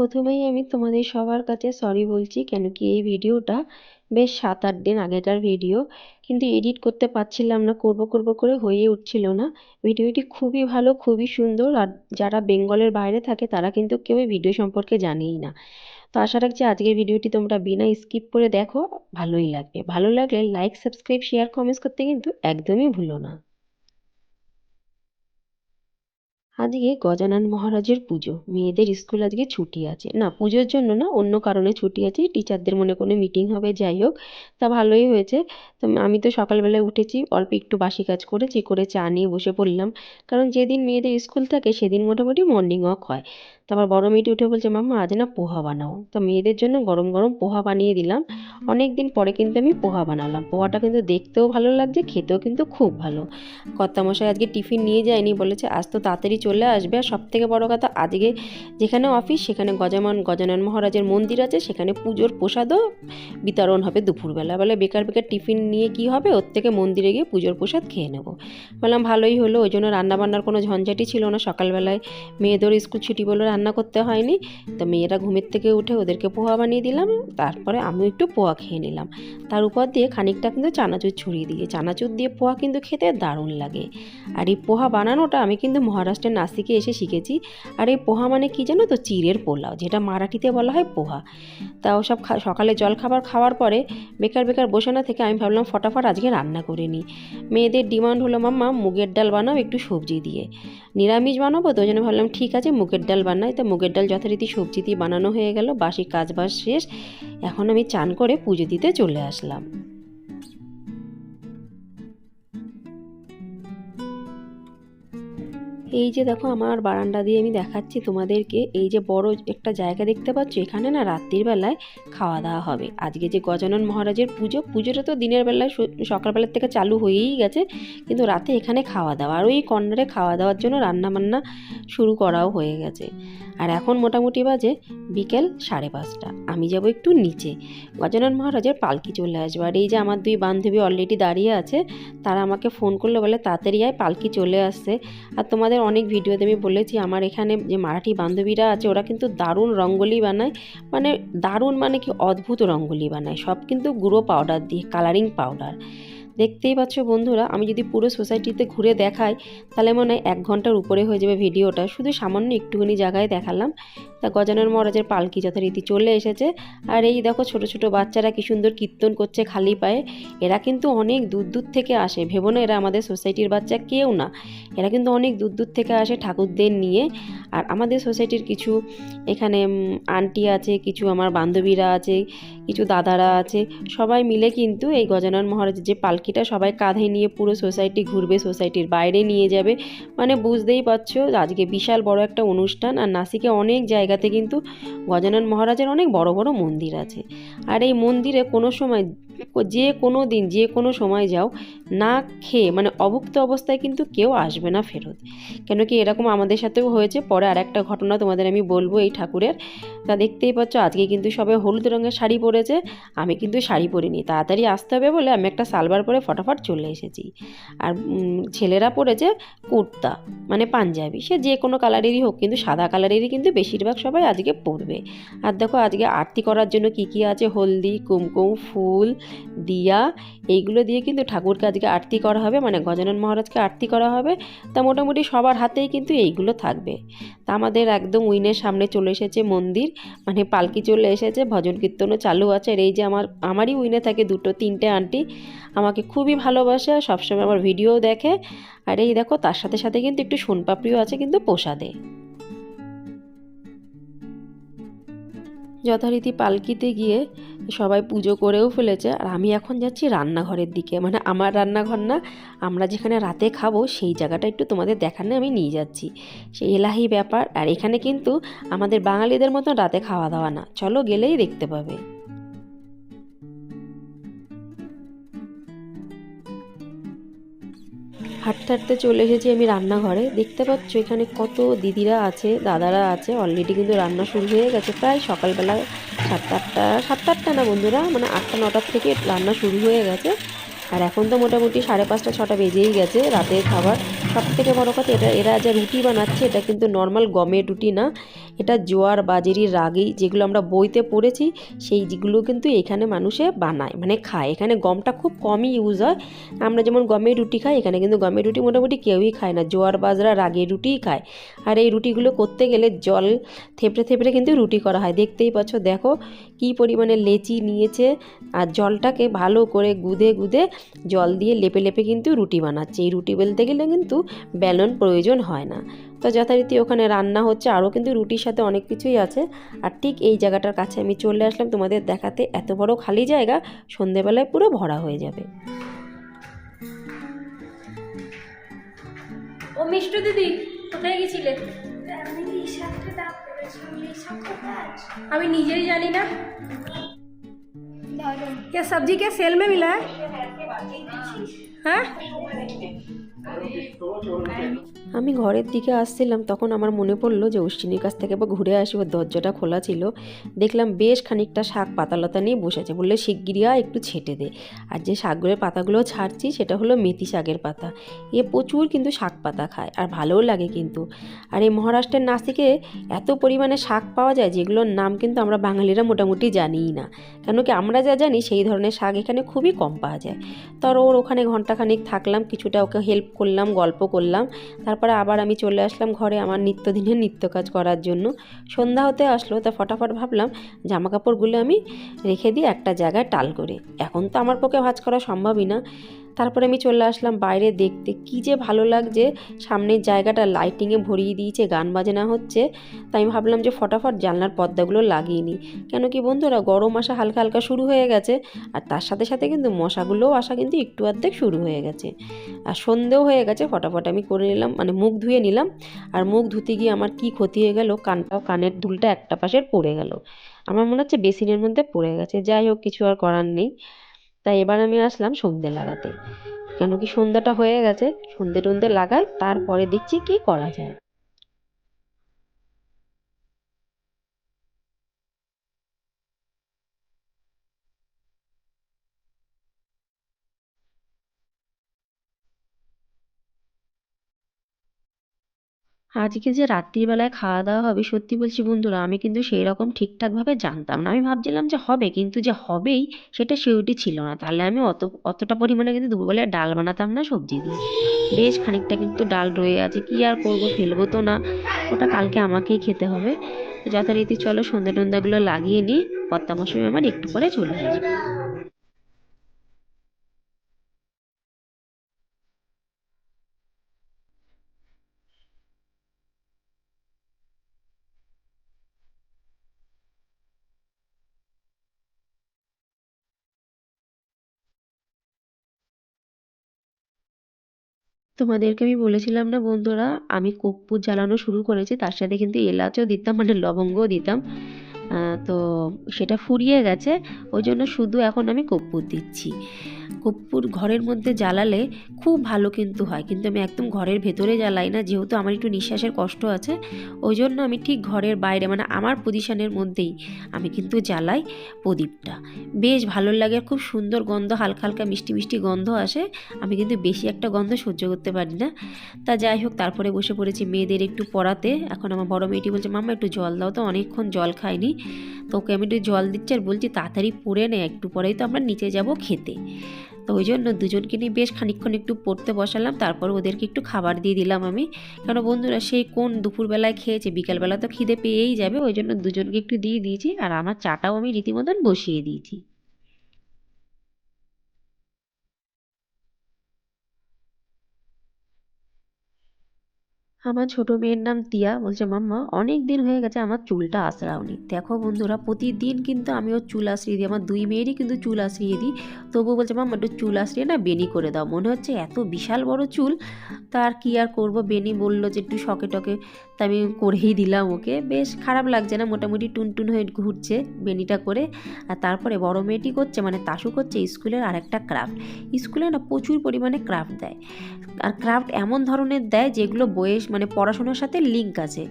প্রথমেই আমি তোমাদের সবার কাছে সরি বলছি, কেন কি এই ভিডিওটা বেশ সাত আট দিন আগেকার ভিডিও। কিন্তু এডিট করতে পারছিলাম না, করব করব করে হয়ে উঠছিল না। ভিডিওটি খুবই ভালো, খুবই সুন্দর আর যারা বেঙ্গলের বাইরে থাকে তারা কিন্তু কেউ ভিডিও সম্পর্কে জানেই না। তো আশা রাখছি আজকের ভিডিওটি তোমরা বিনা স্কিপ করে দেখো, ভালোই লাগবে। ভালো লাগলে লাইক সাবস্ক্রাইব শেয়ার কমেন্টস করতে কিন্তু একদমই ভুলো না। আজকে গজানন মহারাজের পুজো। মেয়েদের স্কুল আজকে ছুটি আছে। না, পুজোর জন্য না, অন্য কারণে ছুটি আছে। টিচারদের মনে কোনো মিটিং হবে, যাই হোক, তা ভালোই হয়েছে। তো আমি তো সকালবেলায় উঠেছি, অল্প একটু বাসি কাজ করেছি, করে চা নিয়ে বসে পড়লাম। কারণ যেদিন মেয়েদের স্কুল থাকে, সেদিন মোটামুটি মর্নিং ওয়াক হয়। তারপর বড় মেয়েটি উঠে বলছে, মাম্মা, আজ না পোহা বানাও। তো মেয়েদের জন্য গরম গরম পোহা বানিয়ে দিলাম। অনেক দিন পরে কিন্তু আমি পোহা বানালাম। পোহাটা কিন্তু দেখতেও ভালো লাগছে, খেতেও কিন্তু খুব ভালো। কর্তামশাই আজকে টিফিন নিয়ে যায়নি, বলেছে, আজ তো তাড়াতাড়ি চলে আসবে। আর সব থেকে বড়ো কথা, আজকে যেখানে অফিস, সেখানে গজামান, গজানন মহারাজের মন্দির আছে, সেখানে পুজোর প্রসাদও বিতরণ হবে দুপুরবেলা। বলে, বেকার বেকার টিফিন নিয়ে কি হবে? ওর থেকে মন্দিরে গিয়ে পুজোর প্রসাদ খেয়ে নেব। বললাম, ভালোই হলো। ওই জন্য রান্নাবান্নার কোনো ঝঞ্ঝাটি ছিল না। সকালবেলায় মেয়েদের স্কুল ছুটি বলে রান্না করতে হয়নি। তো মেয়েরা ঘুমের থেকে উঠে ওদেরকে পোহা বানিয়ে দিলাম, তারপরে আমিও একটু পোহা খেয়ে নিলাম। তার উপর দিয়ে খানিকটা কিন্তু চানাচুর ছড়িয়ে দিয়ে চানাচুর দিয়ে পোহা কিন্তু খেতে দারুণ লাগে। আর এই পোহা বানানোটা আমি কিন্তু মহারাষ্ট্রের নাসিকে এসে শিখেছি। আর এই পোহা মানে কি জানো তো? চিড়ের পোলাও, যেটা মারাঠিতে বলা হয় পোহা। তা ওসব সকালে জল খাবার খাওয়ার পরে বেকার বেকার বসে না থেকে আমি ভাবলাম ফটাফট আজকে রান্না করে নিই। মেয়েদের ডিমান্ড হলো, মাম্মা, মুগের ডাল বানাও, একটু সবজি দিয়ে। নিরামিষ বানাবো, তো জন্য ভাবলাম, ঠিক আছে, মুগের ডাল বানাই। তো মুগের ডাল যথারীতি সবজি দিয়ে বানানো হয়ে গেল, বাসি কাজ বাজ শেষ। এখন আমি চান করে পুজো দিতে চলে আসলাম। এই যে দেখো আমার বারান্দা দিয়ে আমি দেখাচ্ছি তোমাদেরকে। এই যে বড় একটা জায়গা দেখতে পাচ্ছ, এখানে না রাত্রির বেলায় খাওয়া দাওয়া হবে। আজকে যে গজানন মহারাজের পুজো, পুজোটা তো দিনের বেলায় সকালবেলার থেকে চালু হয়েই গেছে, কিন্তু রাতে এখানে খাওয়া দাওয়া। আর ওই কর্নারে খাওয়া দাওয়ার জন্য রান্না বান্না শুরু করাও হয়ে গেছে। আর এখন মোটামুটি বাজে বিকেল সাড়ে পাঁচটা। আমি যাব একটু নিচে। গজানন মহারাজের পালকি চলে আসবে। আর এই যে আমার দুই বান্ধবী অলরেডি দাঁড়িয়ে আছে, তারা আমাকে ফোন করল, বলে তাড়াতাড়ি আয়, পালকি চলে আসছে। আর তোমাদের অনেক ভিডিওতে আমি বলেছি, আমার এখানে যে মারাঠি বান্ধবীরা আছে, ওরা কিন্তু দারুণ রঙ্গোলি বানায়। মানে দারুণ মানে কি অদ্ভুত রঙ্গোলি বানায়। সব কিন্তু গুঁড়ো পাউডার দিয়ে কালারিং পাউডার দেখতেই পাচ্ছ বন্ধুরা, আমি যদি পুরো সোসাইটিতে ঘুরে দেখাই, তাহলে মনে হয় এক ঘণ্টার উপরে হয়ে যাবে ভিডিওটা। শুধু সামান্য একটুখানি জায়গায় দেখালাম। তা গজানন মহারাজের পালকি যথারীতি চলে এসেছে। আর এই দেখো ছোট ছোট বাচ্চারা কি সুন্দর কীর্তন করছে খালি পায়ে। এরা কিন্তু অনেক দূর দূর থেকে আসে। ভেবো না এরা আমাদের সোসাইটির বাচ্চা কেউ না। এরা কিন্তু অনেক দূর দূর থেকে আসে ঠাকুরদের নিয়ে। আর আমাদের সোসাইটির কিছু এখানে আন্টি আছে, কিছু আমার বান্ধবীরা আছে, কিছু দাদারা আছে। সবাই মিলে কিন্তু এই গজানন মহারাজের যে পালকিটা সবাই কাঁধে নিয়ে পুরো সোসাইটি ঘুরবে, সোসাইটির বাইরে নিয়ে যাবে। মানে বুঝতেই পারছ, আজকে বিশাল বড় একটা অনুষ্ঠান। আর নাসিকে অনেক জায়গাতে কিন্তু গজানন মহারাজের অনেক বড় বড় মন্দির আছে। আর এই মন্দিরে কোনো সময় যে কোনো দিন, যে কোনো সময় যাও, না খেয়ে মানে অভুক্ত অবস্থায় কিন্তু কেউ আসবে না ফেরত। কেন কি এরকম আমাদের সাথেও হয়েছে, পরে আর একটা ঘটনা তোমাদের আমি বলব এই ঠাকুরের। তা দেখতেই পাচ্ছ, আজকে কিন্তু সবাই হলুদ রঙের শাড়ি পরেছে, আমি কিন্তু শাড়ি পরিনি। তাড়াতাড়ি আসতে হবে বলে আমি একটা সালবার পরে ফটাফট চলে এসেছি। আর ছেলেরা পরেছে কুর্তা মানে পাঞ্জাবি। সে যে কোনো কালারেরই হোক, কিন্তু সাদা কালারেরই কিন্তু বেশিরভাগ সবাই আজকে পরবে। আর দেখো, আজকে আরতি করার জন্য কি কি আছে? হলদি, কুমকুম, ফুল দিয়া, এইগুলো দিয়ে কিন্তু ঠাকুরকে আজকে আরতি করা হবে মানে গজানন মহারাজকে আরতি করা হবে। তা মোটামুটি সবার হাতেই কিন্তু এইগুলো থাকবে। তা আমাদের একদম উইনের সামনে চলে এসেছে মন্দির মানে পালকি চলে এসেছে, ভজন কীর্তনও চালু আছে। আর এই যে আমার, আমারই উইনে থাকে দুটো, তিনটে আন্টি, আমাকে খুবই ভালোবাসে আর সবসময় আমার ভিডিও দেখে। আর এই দেখো, তার সাথে সাথে কিন্তু একটু সোনপাপড়িও আছে কিন্তু প্রসাদে। যথারীতি পালকিতে গিয়ে সবাই পুজো করেও ফেলেছে। আর আমি এখন যাচ্ছি রান্নাঘরের দিকে। মানে আমার রান্নাঘর না, আমরা যেখানে রাতে খাব সেই জায়গাটা একটু তোমাদের দেখানে আমি নিয়ে যাচ্ছি। সেই এলাহি ব্যাপার। আর এখানে কিন্তু আমাদের বাঙালিদের মতন রাতে খাওয়া দাওয়া না। চলো গেলেই দেখতে পাবে। হাঁটতে হাঁটতে চলে এসেছি আমি রান্নাঘরে। দেখতে পাচ্ছ এখানে কত দিদিরা আছে, দাদারা আছে। অলরেডি কিন্তু রান্না শুরু হয়ে গেছে প্রায় সকালবেলা সাতটা আটটা সাতটা আটটা না বন্ধুরা? মানে আটটা, নটার থেকে রান্না শুরু হয়ে গেছে। আর এখন তো মোটামুটি সাড়ে পাঁচটা, ছটা বেজেই গেছে রাতের খাবার। সব থেকে বড়ো কথা এটা, এরা যা রুটি বানাচ্ছে, এটা কিন্তু নর্মাল গমের রুটি না। এটা জোয়ার, বাজেরির রাগি যেগুলো আমরা বইতে পড়েছি সেই যেগুলো কিন্তু এখানে মানুষে বানায় মানে খায়। এখানে গমটা খুব কমই ইউজ হয়। আমরা যেমন গমের রুটি খাই, এখানে কিন্তু গমের রুটি মোটামুটি কেউই খায় না। জোয়ার, বাজরা, রাগের রুটিই খায়। আর এই রুটিগুলো করতে গেলে জল থেপড়ে থেপড়ে কিন্তু রুটি করা হয়। দেখতেই পাচ্ছ, দেখো কি পরিমাণে লেচি নিয়েছে। আর জলটাকে ভালো করে গুদে গুদে জল দিয়ে লেপে লেপে কিন্তু রুটি বানাচ্ছে। এই রুটি বেলতে গেলে কিন্তু বেলন প্রয়োজন হয় না। তো যথারীতি ওখানে রান্না হচ্ছে আরও কিন্তু রুটির সাথে অনেক কিছুই আছে আর ঠিক এই জায়গাটার কাছে আমি চলে আসলাম তোমাদের দেখাতে এত বড় খালি জায়গা সন্ধেবেলায় পুরো ভরা হয়ে যাবে ও মিষ্টু দিদি কোথায় গেছিলে আমি টি শার্টটা দাম করেছিলাম এই সব কাজ আমি নিজেই জানি না ধরো क्या सब्जी क्या सेल में मिला है हाँ আমি ঘরের দিকে আসছিলাম, তখন আমার মনে পড়ল যে অশ্বিনীর কাছ থেকে বা ঘুরে আসি, ওর দরজাটা খোলা ছিল। দেখলাম বেশ খানিকটা শাক পাতালতা নিয়ে বসেছে বললে শিগগিরিয়া একটু ছেটে দে। আর যে শাকগুলোর পাতাগুলো ছাড়ছি, সেটা হলো মেথি শাকের পাতা। এ প্রচুর কিন্তু শাক পাতা খায়, আর ভালোও লাগে কিন্তু। আর এই মহারাষ্ট্রের নাসিকে এত পরিমাণে শাক পাওয়া যায়, যেগুলোর নাম কিন্তু আমরা বাঙালিরা মোটামুটি জানিই না। কেন কি আমরা যা জানি, সেই ধরনের শাক এখানে খুবই কম পাওয়া যায়। তো আর ওর ওখানে ঘন্টাখানিক থাকলাম, কিছুটা ওকে হেল্প করলাম, গল্প করলাম। তারপরে আবার আমি চলে আসলাম ঘরে আমার নিত্যদিনের নিত্য কাজ করার জন্য। সন্ধ্যা হতে আসলো, তা ফটাফট ভাবলাম জামা কাপড়গুলো আমি রেখে দিই একটা জায়গায় টাল করে। এখন তো আমার পক্ষে ভাজ করা সম্ভবই না। তারপরে আমি চলে আসলাম বাইরে দেখতে। কি যে ভালো লাগছে। সামনের জায়গাটা লাইটিংয়ে ভরিয়ে দিয়েছে, গান বাজনা হচ্ছে। তাই আমি ভাবলাম যে ফটাফট জানলার পর্দাগুলো লাগিয়ে নিই। কেন কি বন্ধুরা, গরম আসা হালকা হালকা শুরু হয়ে গেছে। আর তার সাথে সাথে কিন্তু মশাগুলোও আসা কিন্তু একটু অর্ধেক শুরু হয়ে গেছে। আর সন্ধেও হয়ে গেছে, ফটাফট আমি করে নিলাম মানে মুখ ধুয়ে নিলাম। আর মুখ ধুতে গিয়ে আমার কি ক্ষতি হয়ে গেল কানটাও কানের দুলটা একটা পাশের পড়ে গেল। আমার মনে হচ্ছে বেসিনের মধ্যে পড়ে গেছে। যাই হোক, কিছু আর করার নেই। তাই এবার আমি আসলাম সন্ধে লাগাতে। কেন কি সন্ধ্যাটা হয়ে গেছে, সন্ধে টন্ধে লাগাই, তারপরে দেখছি কি করা যায়। আজকে যে রাত্রিবেলায় খাওয়া দাওয়া হবে, সত্যি বলছি বন্ধুরা, আমি কিন্তু সেই রকম ঠিকঠাকভাবে জানতাম না। আমি ভাবছিলাম যে হবে, কিন্তু যে হবেই, সেটা সিউরিটি ছিল না। তাহলে আমি অত, অতটা পরিমাণে কিন্তু দুপুরবেলায় ডাল বানাতাম না সবজি দিয়ে। বেশ খানিকটা কিন্তু ডাল রয়ে আছে, কি আর করব, ফেলব তো না। ওটা কালকে আমাকেই খেতে হবে। যথারীতি চলো সন্ধ্যা টন্ধ্যাগুলো লাগিয়ে নিই। কর্তা মশাই আমার, একটু পরে চলে আসবে। তোমাদেরকে আমি বলেছিলাম না বন্ধুরা, আমি কর্পূর জ্বালানো শুরু করেছি, তার সাথে কিন্তু এলাচও দিতাম মানে লবঙ্গও দিতাম। তো সেটা ফুরিয়ে গেছে। ওই জন্য শুধু এখন আমি কর্পূর দিচ্ছি। কর্পূর ঘরের মধ্যে জ্বালালে খুব ভালো কিন্তু হয়। কিন্তু আমি একদম ঘরের ভেতরে জ্বালাই না, যেহেতু আমার একটু নিঃশ্বাসের কষ্ট আছে। ওই জন্য আমি ঠিক ঘরের বাইরে মানে আমার পজিশনের মধ্যেই আমি কিন্তু জ্বালাই প্রদীপটা। বেশ ভালো লাগে, খুব সুন্দর গন্ধ, হালকা হালকা মিষ্টি মিষ্টি গন্ধ আসে। আমি কিন্তু বেশি একটা গন্ধ সহ্য করতে পারি না। তা যাই হোক, তারপরে বসে পড়েছি মেয়েদের একটু পড়াতে। এখন আমার বড় মেয়েটি বলছে, মাম্মা, একটু জল দাও তো। অনেকক্ষণ জল খাইনি। তো ওকে আমি একটু জল দিচ্ছি আর বলছি তাড়াতাড়ি পড়ে নে, একটু পরেই তো আমরা নিচে যাব খেতে। তো ওই জন্য দুজনকে নিয়ে বেশ খানিকক্ষণ একটু পড়তে বসালাম, তারপর ওদেরকে একটু খাবার দিয়ে দিলাম আমি। কেন বন্ধুরা সেই কোন দুপুরবেলায় খেয়েছে? বিকালবেলা তো খিদে পেয়েই যাবে, ওই জন্য দুজনকে একটু দিয়ে দিয়েছি আর আমার চাটাও আমি রীতিমতন বসিয়ে দিয়েছি। আমার ছোট মেয়ের নাম তিয়া বলছে, মাম্মা অনেক দিন হয়ে গেছে আমার চুলটা আশ্রাওনি দেখো বন্ধুরা, প্রতিদিন কিন্তু আমি ওর চুল আঁচড়িয়ে দিই। আমার দুই মেয়েরই কিন্তু চুল আঁচড়িয়ে দিই। তবুও বলছে, মাম্মা, একটু চুল আঁচড়িয়ে না বেনি করে দাও। মনে হচ্ছে এত বিশাল বড় চুল। তার কি আর করব? বেনি বলল যে, একটু শখে টকে তা আমি করেই দিলাম ওকে। বেশ খারাপ লাগছে না, মোটামুটি টুনটুন হয়ে ঘুরছে বেনিটা করে। আর তারপরে বড় মেয়েটি করছে মানে তাসু করছে স্কুলের আরেকটা ক্রাফট। স্কুলে না প্রচুর পরিমাণে ক্রাফট দেয়। আর ক্রাফট এমন ধরনের দেয় যেগুলো বয়স মানে পড়াশোনার সাথে লিঙ্ক আছে।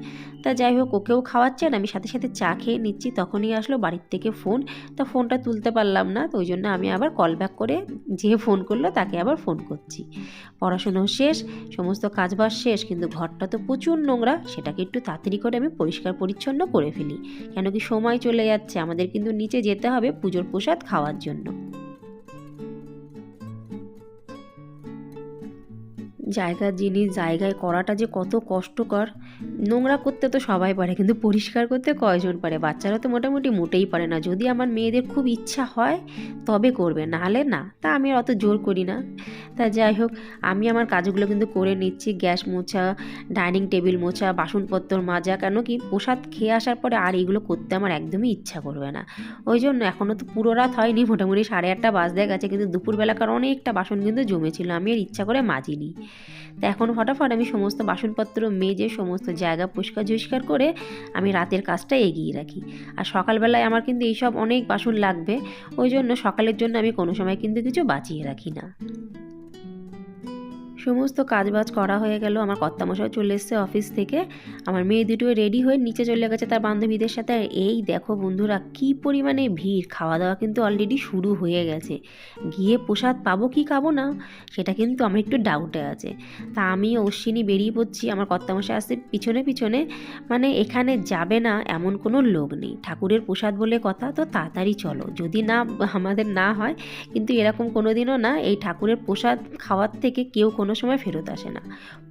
তা যাই হোক, ওকেও খাওয়াচ্ছে খাওয়াচ্ছেন আমি সাথে সাথে চা খেয়ে নিচ্ছি। তখনই আসলো বাড়ির থেকে ফোন তা ফোনটা তুলতে পারলাম না, তো ওই জন্য আমি আবার কল ব্যাক করে যে ফোন করল, তাকে আবার ফোন করছি। পড়াশুনো শেষ, সমস্ত কাজবাজ শেষ, কিন্তু ঘরটা তো প্রচুর নোংরা সেটাকে একটু তাড়াতাড়ি করে আমি পরিষ্কার পরিচ্ছন্ন করে ফেলি। কেন কি সময় চলে যাচ্ছে, আমাদের কিন্তু নিচে যেতে হবে পুজোর প্রসাদ খাওয়ার জন্য। জায়গার জিনিস, জায়গায় করাটা যে কত কষ্টকর। নোংরা করতে তো সবাই পারে, কিন্তু পরিষ্কার করতে কয়জন পারে? বাচ্চারা তো মোটামুটি মোটেই পারে না। যদি আমার মেয়েদের খুব ইচ্ছা হয়, তবে করবে, নাহলে না। তা আমি অত জোর করি না। তা যাই হোক, আমি আমার কাজগুলো কিন্তু করে নিচ্ছি। গ্যাস মোছা, ডাইনিং টেবিল মোছা, বাসনপত্র মাজা কেন কি প্রসাদ খেয়ে আসার পরে আর এগুলো করতে আমার একদমই ইচ্ছা করবে না। ওই জন্য এখনও তো পুরো রাত হয়নি, মোটামুটি সাড়ে আটটা বাজতে গেছে, কিন্তু দুপুরবেলাকার অনেকটা বাসন কিন্তু জমেছিল। আমি আর ইচ্ছা করে মাজিনি তো এখন ফটাফট আমি সমস্ত বাসনপত্র মেজে সমস্ত জায়গা পরিষ্কার ঝুষ্কার করে আমি রাতের কাজটা এগিয়ে রাখি। আর সকালবেলায় আমার কিন্তু এইসব অনেক বাসন লাগবে, ওই জন্য সকালের জন্য আমি কোনো সময় কিন্তু কিছু বাঁচিয়ে রাখি না। সমস্ত কাজবাজ করা হয়ে গেল। আমার কর্তামশাও চলে এসছে অফিস থেকে। আমার মেয়ে দুটো রেডি হয়ে নিচে চলে গেছে তার বান্ধবীদের সাথে। আর এই দেখো বন্ধুরা, কি পরিমাণে ভিড়। খাওয়া দাওয়া কিন্তু অলরেডি শুরু হয়ে গেছে। গিয়ে প্রসাদ পাবো কি খাব না, সেটা কিন্তু আমার একটু ডাউটে আছে। তা আমি অশ্বিনী বেরিয়ে পড়ছি। আমার কর্তামশাই আসছে পিছনে পিছনে। মানে এখানে যাবে না এমন কোনো লোক নেই। ঠাকুরের প্রসাদ বলে কথা, তো তাড়াতাড়ি চলো। যদি না, আমাদের না হয়, কিন্তু এরকম কোনো দিনও না এই ঠাকুরের প্রসাদ খাওয়ার থেকে কেউ কোনো সময় ফেরত আসে না।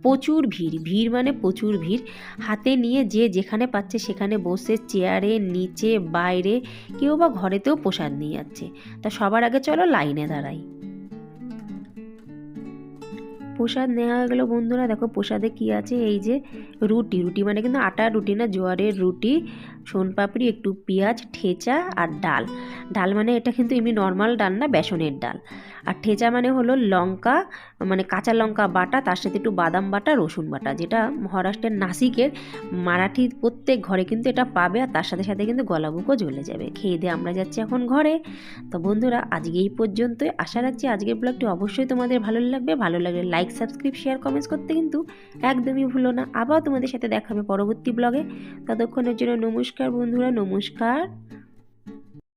প্রচুর ভিড় ভিড় মানে প্রচুর ভিড়। হাতে নিয়ে যে যেখানে পাচ্ছে সেখানে বসে চেয়ারে, নিচে, বাইরে কেউ বা ঘরেতেও প্রসাদ নিয়ে যাচ্ছে। তা সবার আগে চলো লাইনে দাঁড়াই। প্রসাদ নেওয়া গেলো বন্ধুরা। দেখো প্রসাদে কি আছে? এই যে রুটি। রুটি মানে কিন্তু আটার রুটি না, জোয়ারের রুটি। সোনপাপড়ি একটু পেঁয়াজ, ঠেচা আর ডাল। ডাল মানে এটা কিন্তু এমনি নর্মাল ডাল না, বেসনের ডাল। আর ঠেচা মানে হলো লঙ্কা মানে কাঁচা লঙ্কা বাটা, তার সাথে একটু বাদাম বাটা, রসুন বাটা, যেটা মহারাষ্ট্রের নাসিকের মারাঠি প্রত্যেক ঘরে কিন্তু এটা পাবে আর তার সাথে সাথে কিন্তু গলাবুকও জ্বলে যাবে। খেয়ে দিয়ে আমরা যাচ্ছি এখন ঘরে। তো বন্ধুরা, আজকে এই পর্যন্তই। আশা রাখছি আজকের ব্লগটি অবশ্যই তোমাদের ভালো লাগবে। ভালো লাগলে লাইক সাবস্ক্রাইব শেয়ার কমেন্টস করতে কিন্তু একদমই ভুলো না। আবার তোমাদের সাথে দেখাবে পরবর্তী ব্লগে ততক্ষণের জন্য নমস্কার। বন্ধুরা নমস্কার।